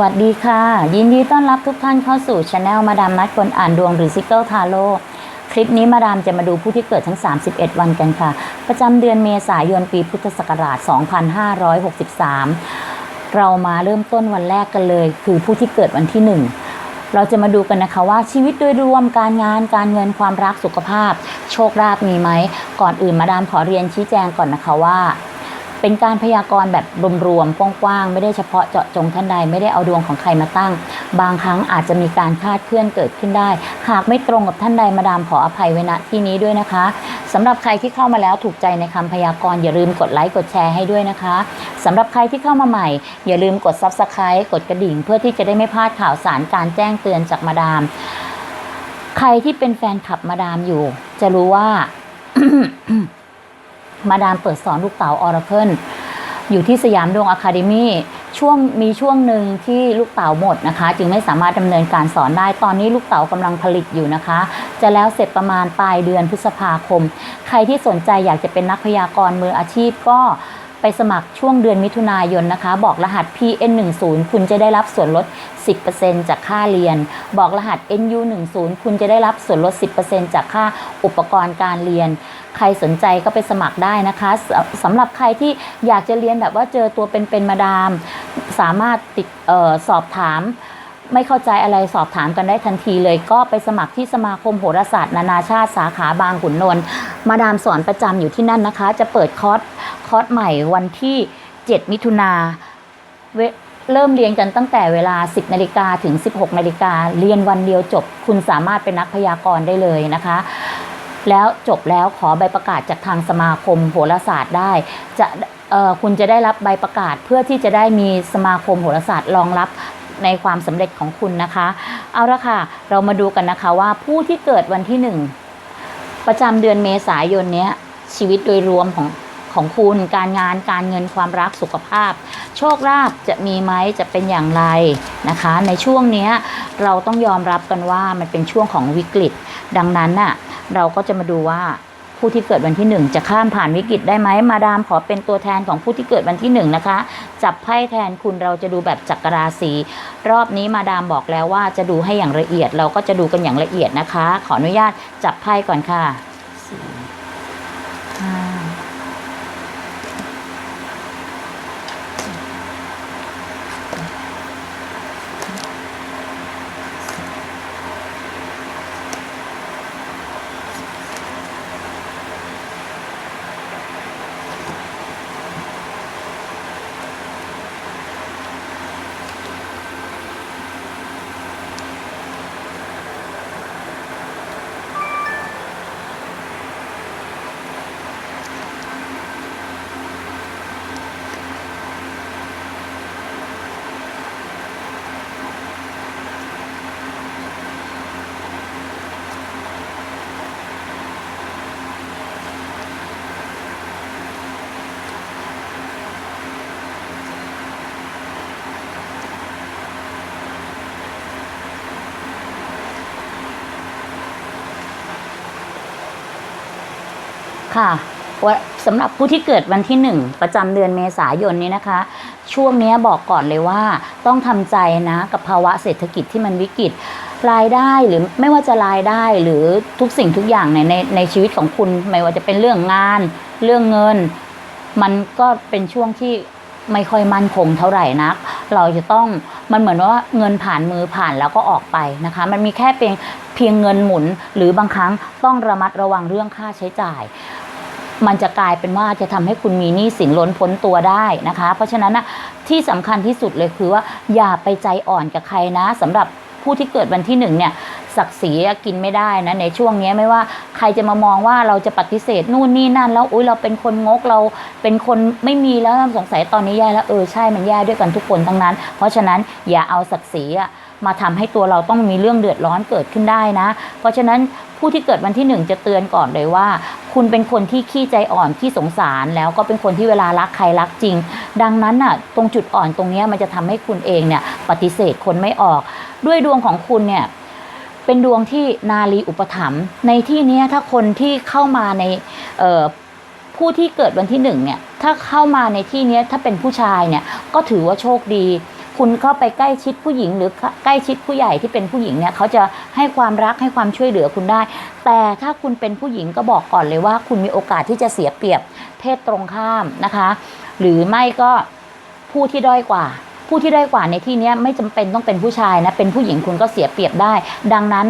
สวัสดีค่ะ ยินดีต้อนรับทุกท่านเข้าสู่ช anel มาดามนัดคนอ่านดวงหรือซิเกิลทาโร่คลิปนี้มาดามจะมาดูผู้ที่เกิดทั้ง 31 วันกันค่ะ ประจำเดือนเมษายนปีพุทธศักราช 2563 เรามาเริ่มต้นวันแรกกันเลย คือผู้ที่เกิดวันที่ 1 เราจะมาดูกันนะคะว่าชีวิตโดยรวมการงานการเงินความรักสุขภาพ โชคลาภมีไหมก่อนอื่นมาดามขอเรียนชี้แจงก่อนนะคะว่า เป็นการพยากรณ์แบบรวมๆกว้างๆไม่ได้เฉพาะเจาะจงท่านใดไม่ได้เอาดวงของใครมาตั้ง บางครั้งอาจจะมีการคาดเคลื่อนเกิดขึ้นได้ หากไม่ตรงกับท่านใดมาดามขออภัยไว้ณที่นี้ด้วยนะคะสำหรับใครที่เข้ามาแล้วถูกใจในคำพยากรณ์อย่าลืมกดไลค์กดแชร์ให้ด้วยนะคะสำหรับใครที่เข้ามาใหม่ อย่าลืมกด Subscribe กดกระดิ่ง เพื่อที่จะได้ไม่พลาดข่าวสารการแจ้งเตือนจากมาดาม ใครที่เป็นแฟนคลับมาดามอยู่ จะรู้ว่า มาดามเปิดสอนลูกเต๋าออร์เคิลอยู่ที่สยามดวงอะคาเดมี่ช่วงมีช่วงหนึ่งที่ลูกเต๋าหมดนะคะ จึงไม่สามารถดำเนินการสอนได้ ตอนนี้ลูกเต๋ากำลังผลิตอยู่นะคะ จะแล้วเสร็จประมาณปลายเดือนพฤษภาคม ใครที่สนใจอยากจะเป็นนักพยากรณ์มืออาชีพก็ ไปสมัครช่วงเดือนมิถุนายนนะคะ บอกรหัส PN10 คุณจะได้รับส่วนลด 10%จากค่าเรียน บอกรหัส NU10 คุณจะได้รับส่วนลด 10%จากค่าอุปกรณ์การเรียน ใครสนใจก็ไปสมัครได้นะคะสสำหรับใครที่อยากจะเรียนแบบว่าเจอตัวเป็นๆมาดาม สามารถติดออสอบถามไม่เข้าใจอะไรสอบถามกันได้ทันทีเลย ก็ไปสมัครที่สมาคมโหราศาสตร์ นานาชาติสาขาบางขุนนนท์มาดามสอนประจำอยู่ที่นั่นนะคะ จะเปิดคอร์ส คอร์สใหม่วันที่ 7 มิถุนาเเริ่มเรียนกันตั้งแต่เวลา 10 นาฬิกาถึง 16 นาฬิกาเรียนวันเดียวจบ คุณสามารถเป็นนักพยากรณ์ได้เลยนะคะ แล้วจบแล้วขอใบประกาศจากทางสมาคมโหราศาสตร์ได้ จะเอ่อคุณจะได้รับใบประกาศเพื่อที่จะได้มีสมาคมโหราศาสตร์รองรับในความสำเร็จของคุณนะคะ เอาละค่ะ เรามาดูกันนะคะว่าผู้ที่เกิดวันที่หนึ่งประจำเดือนเมษายนนี้ชีวิตโดยรวมของ ของคุณการงานการเงินความรักสุขภาพ โชคลาภจะมีไหมจะเป็นอย่างไรนะคะ ในช่วงนี้เราต้องยอมรับกันว่ามันเป็นช่วงของวิกฤต ดังนั้นน่ะเราก็จะมาดูว่าผู้ที่เกิดวันที่หนึ่งจะข้ามผ่านวิกฤตได้ไหมมาดามขอเป็นตัวแทนของผู้ที่เกิดวันที่หนึ่งนะคะ จับไพ่แทนคุณเราจะดูแบบจักรราศีรอบนี้มาดามบอกแล้วว่าจะดูให้อย่างละเอียด เราก็จะดูกันอย่างละเอียดนะคะ ขออนุญาตจับไพ่ก่อนค่ะ ค่ะว่าสำหรับผู้ที่เกิดวันที่หนึ่งประจำเดือนเมษายนนี้นะคะ ช่วงนี้บอกก่อนเลยว่าต้องทำใจนะกับภาวะเศรษฐกิจที่มันวิกฤตรายได้หรือไม่ว่าจะรายได้หรือทุกสิ่งทุกอย่างในในในชีวิตของคุณไม่ว่าจะเป็นเรื่องงาน เรื่องเงิน มันก็เป็นช่วงที่ไม่ค่อยมั่นคงเท่าไหร่นัก เราจะต้องมันเหมือนว่าเงินผ่านมือผ่านแล้วก็ออกไปนะคะ มันมีแค่เพียงเพียงเงินหมุน หรือบางครั้งต้องระมัดระวังเรื่องค่าใช้จ่าย มันจะกลายเป็นว่าจะทำให้คุณมีหนี้สินล้นพ้นตัวได้นะคะ เพราะฉะนั้นนะที่สำคัญที่สุดเลยคือว่าอย่าไปใจอ่อนกับใครนะสำหรับผู้ที่เกิดวันที่หนึ่งเนี่ยศักดิ์ศรีกินไม่ได้นะในช่วงนี้ไม่ว่าใครจะมามองว่าเราจะปฏิเสธนู่นนี่นั่น แล้วอุ้ยเราเป็นคนงกเราเป็นคนไม่มีแล้วสงสัยตอนนี้แย่แล้วเออใช่มันแย่ด้วยกันทุกคนทั้งนั้น เพราะฉะนั้นอย่าเอาศักดิ์ศรีอะมาทำให้ตัวเราต้องมีเรื่องเดือดร้อนเกิดขึ้นได้นะ เพราะฉะนั้น ผู้ที่เกิดวันที่หนึ่งจะเตือนก่อนเลยว่า คุณเป็นคนที่ขี้ใจอ่อนขี้สงสาร แล้วก็เป็นคนที่เวลารักใครรักจริง ดังนั้นน่ะตรงจุดอ่อนตรงนี้มันจะทำให้คุณเองเนี่ยปฏิเสธคนไม่ออก ด้วยดวงของคุณเนี่ยเป็นดวงที่นารีอุปถัมภ์ในที่นี้ถ้าคนที่เข้ามาในผู้ที่เกิดวันที่หนึ่งเนี่ยถ้าเข้ามาในที่นี้ถ้าเป็นผู้ชายเนี่ยก็ถือว่าโชคดี คุณเข้าไปใกล้ชิดผู้หญิง หรือใกล้ชิดผู้ใหญ่ที่เป็นผู้หญิงเนี่ยเขาจะให้ความรักให้ความช่วยเหลือคุณได้ แต่ถ้าคุณเป็นผู้หญิงก็บอกก่อนเลยว่า คุณมีโอกาสที่จะเสียเปรียบเพศตรงข้ามนะคะ หรือไม่ก็ผู้ที่ด้อยกว่าผู้ที่ด้อยกว่าในที่นี้ไม่จำเป็นต้องเป็นผู้ชายนะ เป็นผู้หญิงคุณก็เสียเปรียบได้ ดังนั้น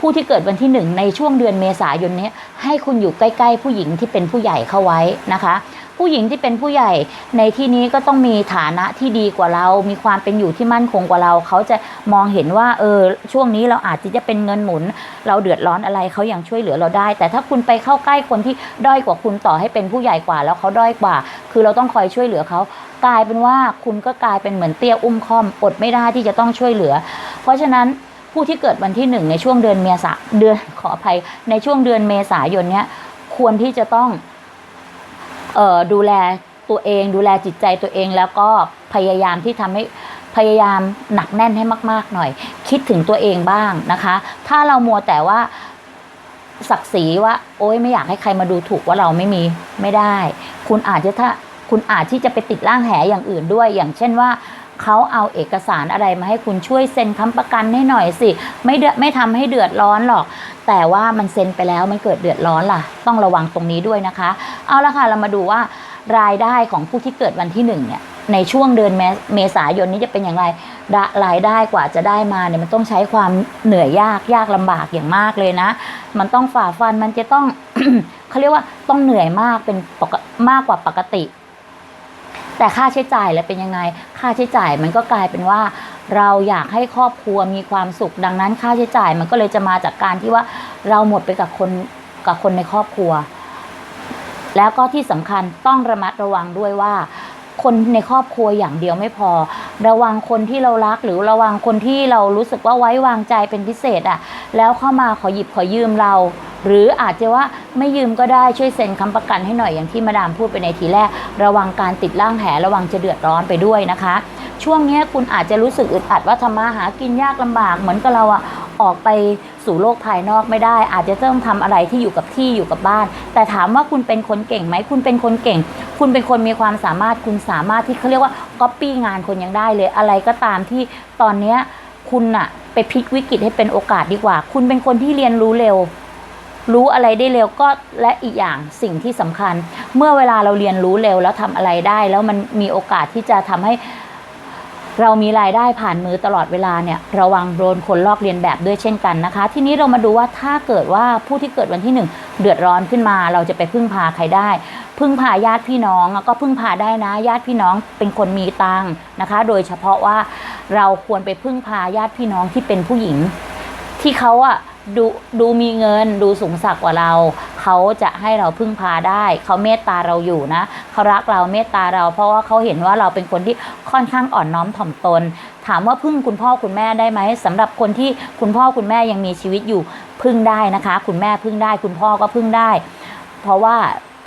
ผู้ที่เกิดวันที่หนึ่งในช่วงเดือนเมษายนนี้ให้คุณอยู่ใกล้ ๆ ผู้หญิงที่เป็นผู้ใหญ่เข้าไว้นะคะ ผู้หญิงที่เป็นผู้ใหญ่ในที่นี้ก็ต้องมีฐานะที่ดีกว่าเรา มีความเป็นอยู่ที่มั่นคงกว่าเรา เขาจะมองเห็นว่าเออช่วงนี้เราอาจจะเป็นเงินหมุน เราเดือดร้อนอะไรเขายังช่วยเหลือเราได้ แต่ถ้าคุณไปเข้าใกล้คนที่ด้อยกว่าคุณต่อให้เป็นผู้ใหญ่กว่าแล้วเขาด้อยกว่า คือเราต้องคอยช่วยเหลือเขากลายเป็นว่าคุณก็กลายเป็นเหมือนเตี้ยอุ้มคอมอดไม่ได้ที่จะต้องช่วยเหลือ เพราะฉะนั้นผู้ที่เกิดวันที่หนึ่งในช่วงเดือนเมษาเดือนขออภัยในช่วงเดือนเมษายนเนี้ยควรที่จะต้อง ดูแลตัวเองดูแลจิตใจตัวเองแล้วก็พยายามที่ทำให้พยายามหนักแน่นให้มาก ๆ หน่อย คิดถึงตัวเองบ้างนะคะ ถ้าเรามัวแต่ว่าศักดิ์ศรีว่า โอ๊ยไม่อยากให้ใครมาดูถูกว่าเราไม่มีไม่ได้ คุณอาจจะถ้าคุณอาจที่จะไปติดร่างแหอย่างอื่นด้วย อย่างเช่นว่า เขาเอาเอกสารอะไรมาให้คุณช่วยเซ็นค้ำประกันให้หน่อยสิ ไม่เดือไม่ทำให้เดือดร้อนหรอก แต่ว่ามันเซ็นไปแล้วมันเกิดเดือดร้อนล่ะ ต้องระวังตรงนี้ด้วยนะคะ เอาละค่ะเรามาดูว่ารายได้ของผู้ที่เกิดวันที่หนึ่งเนี่ยในช่วงเดือนเมษายนนี้จะเป็นอย่างไรรารายได้กว่าจะได้มาเนี่ยมันต้องใช้ความเหนื่อยยากยากลำบากอย่างมากเลยนะ มันต้องฝ่าฟันมันจะต้องเขาเรียกว่าต้องเหนื่อยมากเป็นมากกว่าปกติ แต่ค่าใช้จ่ายแล้วเป็นยังไง ค่าใช้จ่ายมันก็กลายเป็นว่า เราอยากให้ครอบครัวมีความสุข ดังนั้นค่าใช้จ่ายมันก็เลยจะมาจากการที่ว่าเราหมดไปกับคนกับคนในครอบครัว แล้วก็ที่สำคัญต้องระมัดระวังด้วยว่า คนในครอบครัวอย่างเดียวไม่พอ ระวังคนที่เรารักหรือระวังคนที่เรารู้สึกว่าไว้วางใจเป็นพิเศษอะ่ะ แล้วเข้ามาขอหยิบขอยืมเรา หรืออาจจะว่าไม่ยืมก็ได้ช่วยเซ็นค้ำประกันให้หน่อยอย่างที่มาดามพูดไปในทีแรก ระวังการติดร่างแหระวังจะเดือดร้อนไปด้วยนะคะ ช่วงนี้คุณอาจจะรู้สึกอึดอัดว่าทำมาหากินยากลำบากเหมือนกับเราอะ ออกไปสู่โลกภายนอกไม่ได้ อาจจะต้องทำอะไรที่อยู่กับที่อยู่กับบ้าน แต่ถามว่าคุณเป็นคนเก่งไหมคุณเป็นคนเก่ง คุณเป็นคนมีความสามารถคุณสามารถที่เขาเรียกว่าก๊อปปี้งานคนยังได้เลยอะไรก็ตามที่ตอนเนี้ยคุณอะไปพลิกวิกฤตให้เป็นโอกาสดีกว่า คุณเป็นคนที่เรียนรู้เร็ว รู้อะไรได้เร็วก็และอีกอย่างสิ่งที่สำคัญ เมื่อเวลาเราเรียนรู้เร็วแล้วทำอะไรได้ แล้วมันมีโอกาสที่จะทำให้ เรามีรายได้ผ่านมือตลอดเวลาเนี่ยระวังโดนคนลอกเลียนแบบด้วยเช่นกันนะคะ ทีนี้เรามาดูว่าถ้าเกิดว่าผู้ที่เกิดวันที่หนึ่งเดือดร้อนขึ้นมา เราจะไปพึ่งพาใครได้ พึ่งพาญาติพี่น้องก็พึ่งพาได้นะ ญาติพี่น้องเป็นคนมีตังค์นะคะ โดยเฉพาะว่าเราควรไปพึ่งพาญาติพี่น้องที่เป็นผู้หญิง ที่เขาอะ ดูดูมีเงินดูสูงสักกว่าเรา เขาจะให้เราพึ่งพาได้ เขาเมตตาเราอยู่นะเขารักเราเมตตาเรา เพราะว่าเขาเห็นว่าเราเป็นคนที่ค่อนข้างอ่อนน้อมถ่อมตน ถามว่าพึ่งคุณพ่อคุณแม่ได้ไหมสำหรับคนที่คุณพ่อคุณแม่ยังมีชีวิตอยู่พึ่งได้นะคะ คุณแม่พึ่งได้ คุณพ่อก็พึ่งได้ เพราะว่า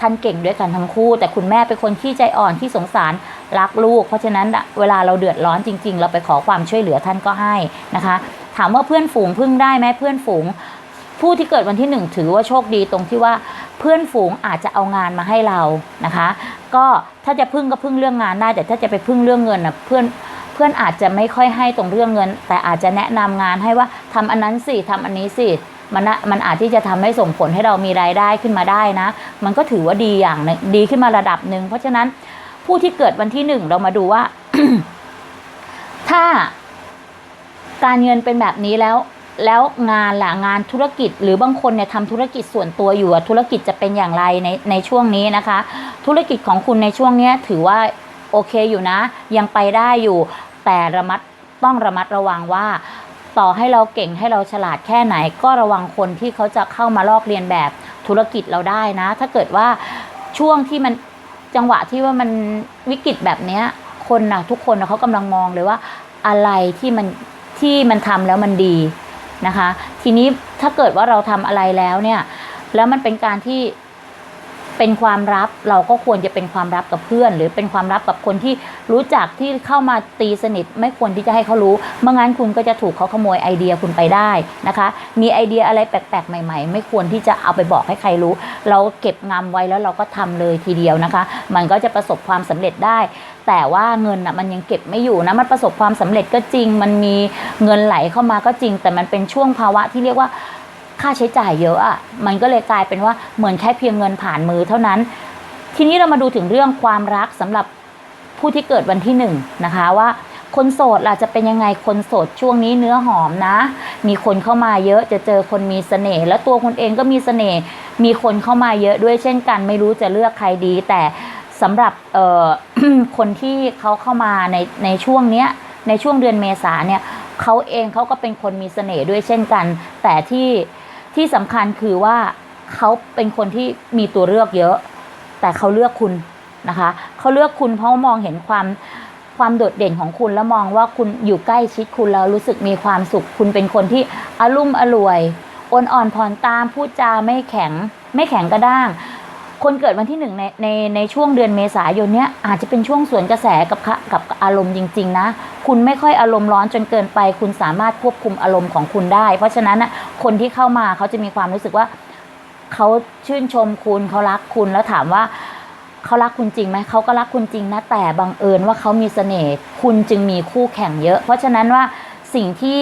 ท่านเก่งด้วยกันทั้งคู่ แต่คุณแม่เป็นคนที่ใจอ่อนที่สงสารรักลูก เพราะฉะนั้นเวลาเราเดือดร้อนจริง ๆ เราไปขอความช่วยเหลือท่านก็ให้นะคะ ถามว่าเพื่อนฝูงพึ่งได้ไหมเพื่อนฝูง ผู้ที่เกิดวันที่หนึ่งถือว่าโชคดีตรงที่ว่าเพื่อนฝูงอาจจะเอางานมาให้เรานะคะ ก็ถ้าจะพึ่งก็พึ่งเรื่องงานได้ แต่ถ้าจะไปพึ่งเรื่องเงินนะเพื่อนเพื่อนอาจจะไม่ค่อยให้ตรงเรื่องเงิน แต่อาจจะแนะนำงานให้ว่าทำอันนั้นสิทำอันนี้สิมันมันอาจที่จะทำให้ส่งผลให้เรามีรายได้ขึ้นมาได้นะ มันก็ถือว่าดีอย่างหนึ่งดีขึ้นมาระดับหนึ่งเพราะฉะนั้นผู้ที่เกิดวันที่หนึ่งเรามาดูว่า ถ้า การเงินเป็นแบบนี้แล้ว แล้วงานล่ะงานธุรกิจ หรือบางคนเนี่ยทำธุรกิจส่วนตัวอยู่ธุรกิจจะเป็นอย่างไรในในช่วงนี้นะคะ ธุรกิจของคุณในช่วงเนี้ยถือว่าโอเคอยู่นะ ยังไปได้อยู่ แต่ระมัดต้องระมัดระวังว่าต่อให้เราเก่งให้เราฉลาดแค่ไหน ก็ระวังคนที่เขาจะเข้ามาลอกเลียนแบบธุรกิจเราได้นะ ถ้าเกิดว่าช่วงที่มันจังหวะที่ว่ามันวิกฤตแบบเนี้ยคนนะทุกคนนะเขากำลังมองเลยว่าอะไรที่มัน ที่มันทำแล้วมันดีนะคะ ทีนี้ถ้าเกิดว่าเราทำอะไรแล้วเนี่ย แล้วมันเป็นการที่ เป็นความลับเราก็ควรจะเป็นความลับกับเพื่อน หรือเป็นความลับกับคนที่รู้จักที่เข้ามาตีสนิท ไม่ควรที่จะให้เขารู้ไม่งั้นคุณก็จะถูกเขาขโมยไอเดียคุณไปได้นะคะ มีไอเดียอะไรแปลกๆ ใหม่ ๆ ไม่ควรที่จะเอาไปบอกให้ใครรู้ เราเก็บงำไว้แล้วเราก็ทำเลยทีเดียวนะคะ มันก็จะประสบความสำเร็จได้ แต่ว่าเงินอะมันยังเก็บไม่อยู่นะมันประสบความสำเร็จก็จริง มันมีเงินไหลเข้ามาก็จริง แต่มันเป็นช่วงภาวะที่เรียกว่า ค่าใช้จ่ายเยอะอะ่ะมันก็เลยกลายเป็นว่าเหมือนแค่เพียงเงินผ่านมือเท่านั้น ทีนี้เรามาดูถึงเรื่องความรักสำหรับผู้ที่เกิดวันที่หนึ่งนะคะว่าคนโสดล่ะจะเป็นยังไงคนโสดช่วงนี้เนื้อหอมนะ มีคนเข้ามาเยอะจะเจอคนมีเสน่ห์แล้วตัวคุณเองก็มีเสน่ห์มีคนเข้ามาเยอะด้วยเช่นกัน ไม่รู้จะเลือกใครดี แต่สำหรับเอ่อคนที่เขาเข้ามาในในช่วงเนี้ยในช่วงเดือนเมษาเนี่ยเขาเองเขาก็เป็นคนมีเสน่ห์ด้วยเช่นกัน แต่ที่ ที่สำคัญคือว่าเขาเป็นคนที่มีตัวเลือกเยอะ แต่เขาเลือกคุณนะคะเขาเลือกคุณเพราะมองเห็นความความโดดเด่นของคุณแล้วมองว่าคุณอยู่ใกล้ชิดคุณแล้วรู้สึกมีความสุข คุณเป็นคนที่อารมุ่มอร่วยอ่อนอ่อนผ่อนตามพูดจาไม่แข็งไม่แข็งกระด้าง คนเกิดวันที่หนึ่งในในในช่วงเดือนเมษายนเนี้ยอาจจะเป็นช่วงสวนกระแสกับคะกับอารมณ์จริง ๆ นะ คุณไม่ค่อยอารมณ์ร้อนจนเกินไป คุณสามารถควบคุมอารมณ์ของคุณได้ เพราะฉะนั้นนะคนที่เข้ามาเขาจะมีความรู้สึกว่าเขาชื่นชมคุณเขารักคุณแล้วถามว่าเขารักคุณจริงไหมเขาก็รักคุณจริงนะแต่บังเอิญว่าเขามีเสน่ห์คุณจึงมีคู่แข่งเยอะ เพราะฉะนั้นว่าสิ่งที่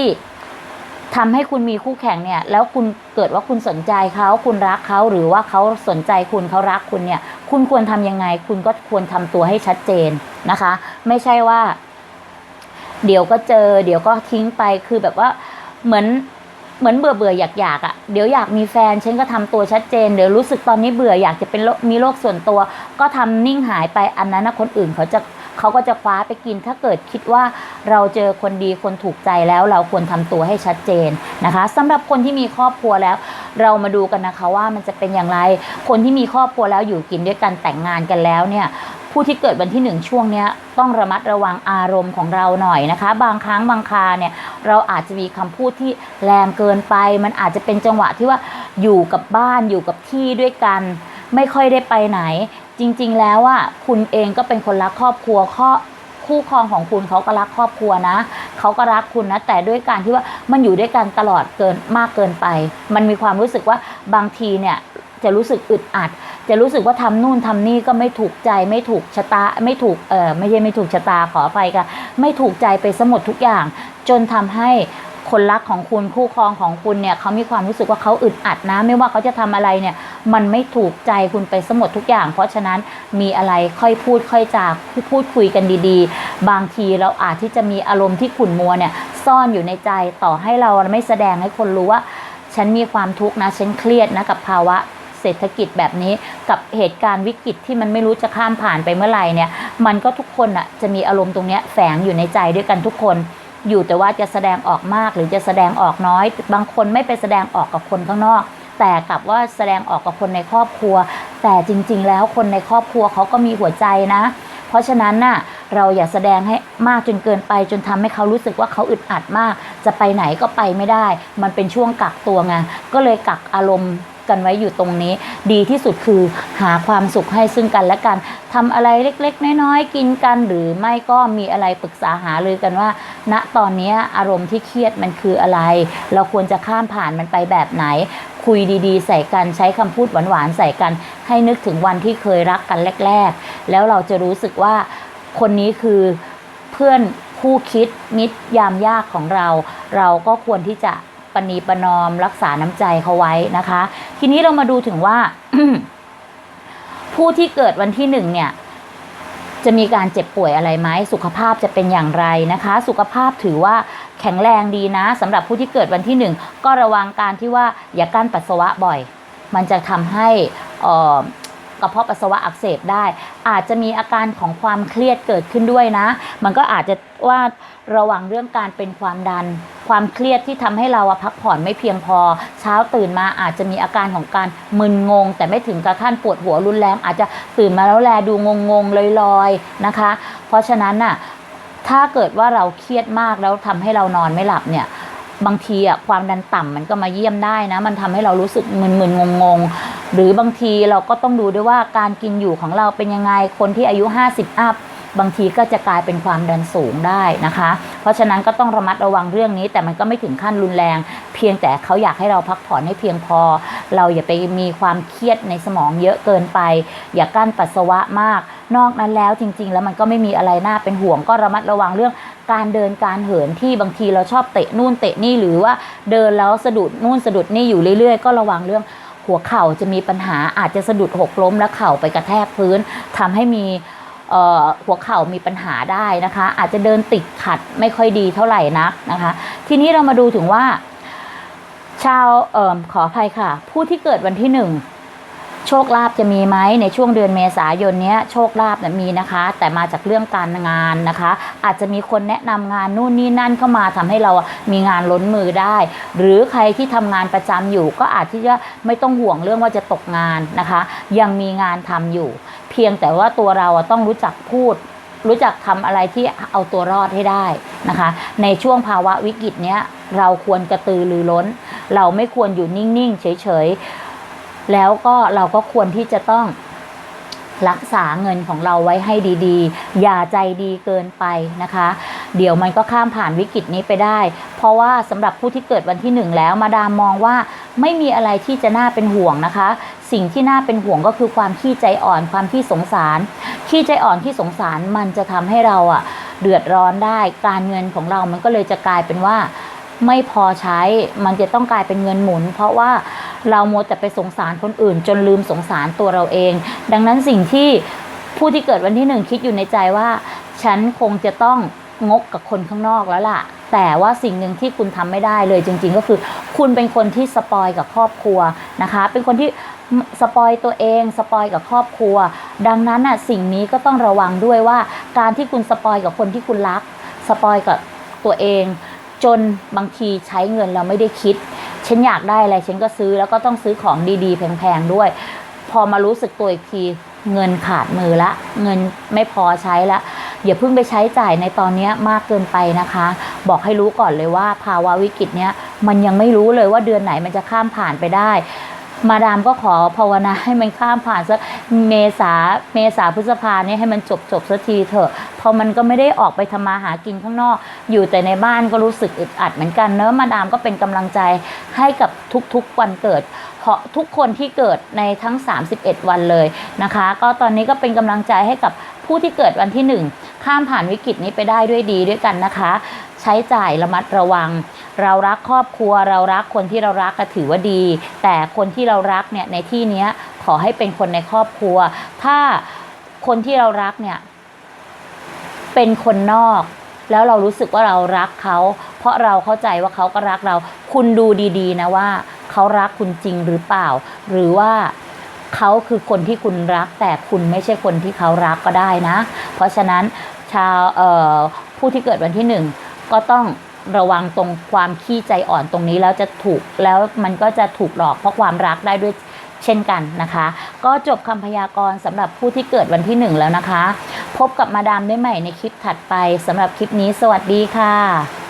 ทำให้คุณมีคู่แข่งเนี่ย แล้วคุณเกิดว่าคุณสนใจเขาคุณรักเขาหรือว่าเขาสนใจคุณเขารักคุณเนี่ย คุณควรทำยังไง คุณก็ควรทำตัวให้ชัดเจนนะคะ ไม่ใช่ว่า เดี๋ยวก็เจอ เดี๋ยวก็ทิ้งไปคือแบบว่าเหมือนเหมือนเบื่อเบื่ออยากอยากอะ่ะเดี๋ยวอยากมีแฟนฉันก็ทำตัวชัดเจนเดี๋ยวรู้สึกตอนนี้เบื่ออยากจะเป็นมีโรคส่วนตัว ก็ทำนิ่งหายไปอันนั้นนะคนอื่นเขาจะ เขาก็จะคว้าไปกินถ้าเกิดคิดว่าเราเจอคนดีคนถูกใจแล้วเราควรทำตัวให้ชัดเจนนะคะสำหรับคนที่มีครอบครัวแล้ว เรามาดูกันนะคะว่ามันจะเป็นอย่างไร คนที่มีครอบครัวแล้วอยู่กินด้วยกันแต่งงานกันแล้วเนี่ยผู้ที่เกิดวันที่หนึ่งช่วงนี้ต้องระมัดระวังอารมณ์ของเราหน่อยนะคะ บางครั้งบางคาเนี่ยเราอาจจะมีคำพูดที่แรงเกินไป มันอาจจะเป็นจังหวะที่ว่าอยู่กับบ้านอยู่กับที่ด้วยกัน ไม่ค่อยได้ไปไหน จริงๆแล้วอะคุณเองก็เป็นคนรักครอบครัวข้อคู่ครองของคุณเขาก็รักครอบครัวนะ เขาก็รักคุณนะ แต่ด้วยการที่ว่ามันอยู่ด้วยกันตลอดเกินมากเกินไป มันมีความรู้สึกว่าบางทีเนี่ยจะรู้สึกอึดอัด จะรู้สึกว่าทำนู่นทำนี่ก็ไม่ถูกใจไม่ถูกชะตาไม่ถูกเออไม่ใช่ไม่ถูกชะตาขออภัยค่ะไม่ถูกใจไปสมดทุกอย่าง จนทำให้ คนรักของคุณคู่ครองของคุณเนี่ยเขามีความรู้สึกว่าเขาอึดอัดนะ ไม่ว่าเขาจะทำอะไรเนี่ยมันไม่ถูกใจคุณไปสมดทุกอย่าง เพราะฉะนั้นมีอะไรค่อยพูดค่อยจาพูดคุยกันดีๆ บางทีเราอาจที่จะมีอารมณ์ที่ขุ่นมัวเนี่ยซ่อนอยู่ในใจต่อให้เราไม่แสดงให้คนรู้ว่า ฉันมีความทุกข์นะฉันเครียดนะกับภาวะเศรษฐกิจแบบนี้กับเหตุการณ์วิกฤตที่มันไม่รู้จะข้ามผ่านไปเมื่อไหร่เนี่ย มันก็ทุกคนอะจะมีอารมณ์ตรงเนี้ยแฝงอยู่ในใจด้วยกันทุกคน อยู่แต่ว่าจะแสดงออกมากหรือจะแสดงออกน้อย บางคนไม่ไปแสดงออกกับคนข้างนอก แต่กลับว่าแสดงออกกับคนในครอบครัว แต่จริง ๆ แล้วคนในครอบครัวเขาก็มีหัวใจนะ เพราะฉะนั้นน่ะเราอย่าแสดงให้มากจนเกินไป จนทำให้เขารู้สึกว่าเขาอึดอัดมาก จะไปไหนก็ไปไม่ได้ มันเป็นช่วงกักตัวไงก็เลยกักอารมณ์ กันไว้อยู่ตรงนี้ ดีที่สุดคือหาความสุขให้ซึ่งกันและกันทำอะไรเล็กๆ น้อยๆ กินกันหรือไม่ก็มีอะไรปรึกษาหารือกันว่า ณตอนนี้อารมณ์ที่เครียดมันคืออะไร เราควรจะข้ามผ่านมันไปแบบไหน คุยดีๆ ใส่กันใช้คำพูดหวานๆใส่กัน ให้นึกถึงวันที่เคยรักกันแรก ๆ แล้วเราจะรู้สึกว่าคนนี้คือเพื่อนคู่คิดมิตรยามยากของเรา เราก็ควรที่จะ ปณีประนอมรักษาน้ำใจเขาไว้นะคะ ทีนี้เรามาดูถึงว่า ผู้ที่เกิดวันที่หนึ่งเนี่ย จะมีการเจ็บป่วยอะไรไหมสุขภาพจะเป็นอย่างไรนะคะ สุขภาพถือว่าแข็งแรงดีนะสำหรับผู้ที่เกิดวันที่หนึ่งก็ระวังการที่ว่าอย่ากั้นปัสสาวะบ่อย มันจะทำให้อ่อกระเพาะปัสสาวะอักเสบได้ อาจจะมีอาการของความเครียดเกิดขึ้นด้วยนะ มันก็อาจจะว่า ระวังเรื่องการเป็นความดัน ความเครียดที่ทำให้เราพักผ่อนไม่เพียงพอ เช้าตื่นมาอาจจะมีอาการของการมึนงง แต่ไม่ถึงกับขั้นปวดหัวรุนแรง อาจจะตื่นมาแล้วแลดูงงงลอยๆนะคะ เพราะฉะนั้นน่ะถ้าเกิดว่าเราเครียดมากแล้วทำให้เรานอนไม่หลับเนี่ยบางทีอะความดันต่ำมันก็มาเยี่ยมได้นะ มันทำให้เรารู้สึกมึนๆงงๆหรือบางทีเราก็ต้องดูด้วยว่าการกินอยู่ของเราเป็นยังไงคนที่อายุ 50 อัพ บางทีก็จะกลายเป็นความดันสูงได้นะคะ เพราะฉะนั้นก็ต้องระมัดระวังเรื่องนี้ แต่มันก็ไม่ถึงขั้นรุนแรง เพียงแต่เขาอยากให้เราพักผ่อนให้เพียงพอ เราอย่าไปมีความเครียดในสมองเยอะเกินไป อย่ากั้นปัสสาวะมาก นอกนั้นแล้วจริง ๆ แล้วมันก็ไม่มีอะไรน่าเป็นห่วง ก็ระมัดระวังเรื่องการเดินการเหินที่บางทีเราชอบเตะนู่นเตะนี่หรือว่าเดินแล้วสะดุดนู่นสะดุดนี่อยู่เรื่อยๆ ก็ระวังเรื่องหัวเข่าจะมีปัญหาอาจจะสะดุดหกล้มแล้วเข่าไปกระแทกพื้นทำให้มี หัวเข่ามีปัญหาได้นะคะ อาจจะเดินติดขัดไม่ค่อยดีเท่าไหร่นักนะคะ ทีนี้เรามาดูถึงว่า ชาวออขออภัยค่ะ ผู้ที่เกิดวันที่หนึ่งโชคลาภจะมีไหมในช่วงเดือนเมษายนนี้โชคลาภมีนะคะ แต่มาจากเรื่องการงานนะคะ อาจจะมีคนแนะนำงานนู่นนี่นั่นเข้ามาทำให้เรามีงานล้นมือได้ หรือใครที่ทำงานประจำอยู่ ก็อาจที่จะไม่ต้องห่วงเรื่องว่าจะตกงานนะคะ ยังมีงานทำอยู่ เพียงแต่ว่าตัวเราต้องรู้จักพูด รู้จักทำอะไรที่เอาตัวรอดให้ได้นะคะ ในช่วงภาวะวิกฤตเนี้ยเราควรกระตือรือร้น เราไม่ควรอยู่นิ่ง ๆ เฉย ๆ แล้วก็เราก็ควรที่จะต้อง รักษาเงินของเราไว้ให้ดีๆ อย่าใจดีเกินไปนะคะ เดี๋ยวมันก็ข้ามผ่านวิกฤตนี้ไปได้ เพราะว่าสำหรับผู้ที่เกิดวันที่หนึ่งแล้วมาดามมองว่าไม่มีอะไรที่จะน่าเป็นห่วงนะคะ สิ่งที่น่าเป็นห่วงก็คือความขี้ใจอ่อนความขี้สงสาร ขี้ใจอ่อนขี้สงสารมันจะทำให้เราอะเดือดร้อนได้ การเงินของเรามันก็เลยจะกลายเป็นว่าไม่พอใช้มันจะต้องกลายเป็นเงินหมุน เพราะว่า เราโมวแต่ไปสงสารคนอื่น จนลืมสงสารตัวเราเอง ดังนั้นสิ่งที่ผู้ที่เกิดวันที่หนึ่งคิดอยู่ในใจว่า ฉันคงจะต้องงกกับคนข้างนอกแล้วล่ะ แต่ว่าสิ่งหนึ่งที่คุณทำไม่ได้เลยจริง ๆ ก็คือ คุณเป็นคนที่สปอยกับครอบครัวนะคะ เป็นคนที่สปอยตัวเองสปอยกับครอบครัว ดังนั้นน่ะสิ่งนี้ก็ต้องระวังด้วยว่า การที่คุณสปอยกับคนที่คุณรัก สปอยกับตัวเอง จนบางทีใช้เงินเราไม่ได้คิด ฉันอยากได้อะไรฉันก็ซื้อแล้วก็ต้องซื้อของดีๆ แพงๆด้วย พอมารู้สึกตัวอีกทีเงินขาดมือละ เงินไม่พอใช้ละอย่าเพิ่งไปใช้จ่ายในตอนนี้มากเกินไปนะคะ บอกให้รู้ก่อนเลยว่าภาวะวิกฤตเนี้ยมันยังไม่รู้เลยว่าเดือนไหนมันจะข้ามผ่านไปได้ มาดามก็ขอภาวนาให้มันข้ามผ่านสักเมษาเมษาพฤษภาเนี่ยให้มันจบจบสักทีเถอะเพราะมันก็ไม่ได้ออกไปทำมาหากินข้างนอก อยู่แต่ในบ้านก็รู้สึกอึดอัดเหมือนกันเนอะมาดามก็เป็นกำลังใจให้กับทุกๆวันเกิดเพราะทุกคนที่เกิดในทั้ง 31 วันเลยนะคะ ก็ตอนนี้ก็เป็นกำลังใจให้กับผู้ที่เกิดวันที่ 1 ข้ามผ่านวิกฤตนี้ไปได้ด้วยดีด้วยกันนะคะ ใช้จ่ายระมัดระวัง เรารักครอบครัวเรารักคนที่เรารักก็ถือว่าดี แต่คนที่เรารักเนี่ยในที่นี้ขอให้เป็นคนในครอบครัว ถ้าคนที่เรารักเนี่ยเป็นคนนอก แล้วเรารู้สึกว่าเรารักเขา เพราะเราเข้าใจว่าเขาก็รักเรา คุณดูดีๆ นะว่า เขารักคุณจริงหรือเปล่า หรือว่าเขาคือคนที่คุณรัก แต่คุณไม่ใช่คนที่เขารักก็ได้นะ เพราะฉะนั้นชาวเอ่อผู้ที่เกิดวันที่หนึ่งก็ต้อง ระวังตรงความขี้ใจอ่อนตรงนี้แล้วจะถูกแล้วมันก็จะถูกหลอกเพราะความรักได้ด้วยเช่นกันนะคะ ก็จบคำพยากรณ์สำหรับผู้ที่เกิดวันที่หนึ่งแล้วนะคะ พบกับมาดามได้ใหม่ในคลิปถัดไปสำหรับคลิปนี้ สวัสดีค่ะ